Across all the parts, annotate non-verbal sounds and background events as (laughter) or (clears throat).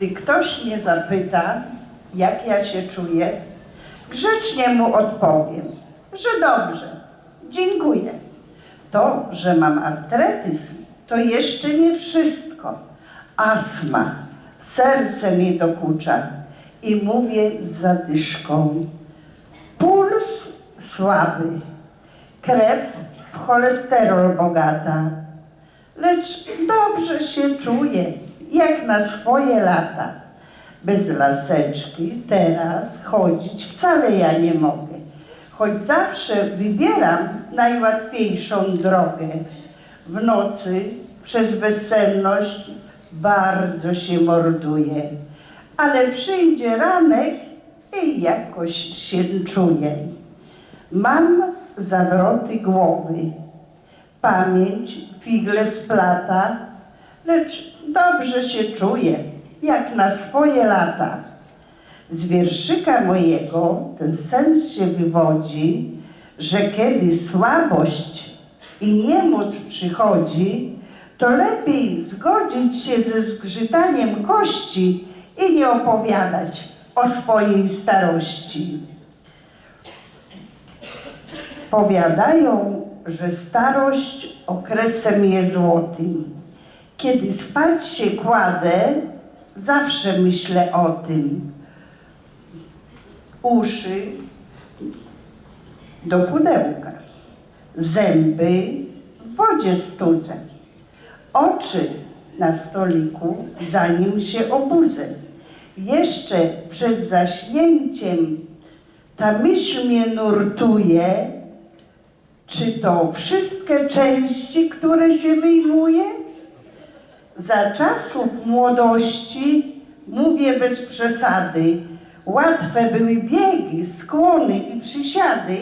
Gdy ktoś mnie zapyta, jak ja się czuję, grzecznie mu odpowiem, że dobrze, dziękuję. To, że mam artretyzm, to jeszcze nie wszystko. Astma, serce mi dokucza i mówię z zadyszką. Puls słaby, krew w cholesterol bogata, lecz dobrze się czuję, jak na swoje lata. Bez laseczki teraz chodzić wcale ja nie mogę, choć zawsze wybieram najłatwiejszą drogę. W nocy przez bezsenność bardzo się morduję, ale przyjdzie ranek i jakoś się czuję. Mam zawroty głowy, pamięć figle splata, lecz dobrze się czuję, jak na swoje lata. Z wierszyka mojego ten sens się wywodzi, że kiedy słabość i niemoc przychodzi, to lepiej zgodzić się ze zgrzytaniem kości i nie opowiadać o swojej starości. Powiadają, że starość okresem jest złotym. Kiedy spać się kładę, zawsze myślę o tym. Uszy do pudełka, zęby w wodzie studzę, oczy na stoliku, zanim się obudzę. Jeszcze przed zaśnięciem ta myśl mnie nurtuje, czy to wszystkie części, które się wyjmuje? Za czasów młodości, mówię bez przesady, łatwe były biegi, skłony i przysiady.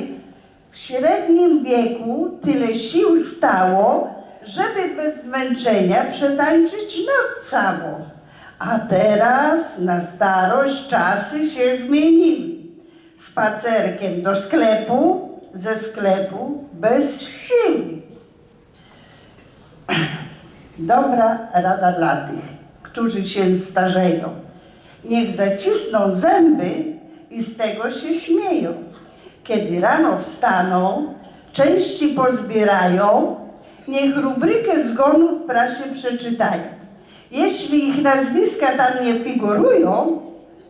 W średnim wieku tyle sił stało, żeby bez zmęczenia przetańczyć noc całą. A teraz na starość czasy się zmieniły. Spacerkiem do sklepu, ze sklepu bez siły. (clears throat) Dobra rada dla tych, którzy się starzeją. Niech zacisną zęby i z tego się śmieją. Kiedy rano wstaną, części pozbierają, niech rubrykę zgonów w prasie przeczytają. Jeśli ich nazwiska tam nie figurują,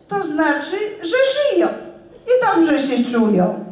to znaczy, że żyją i dobrze się czują.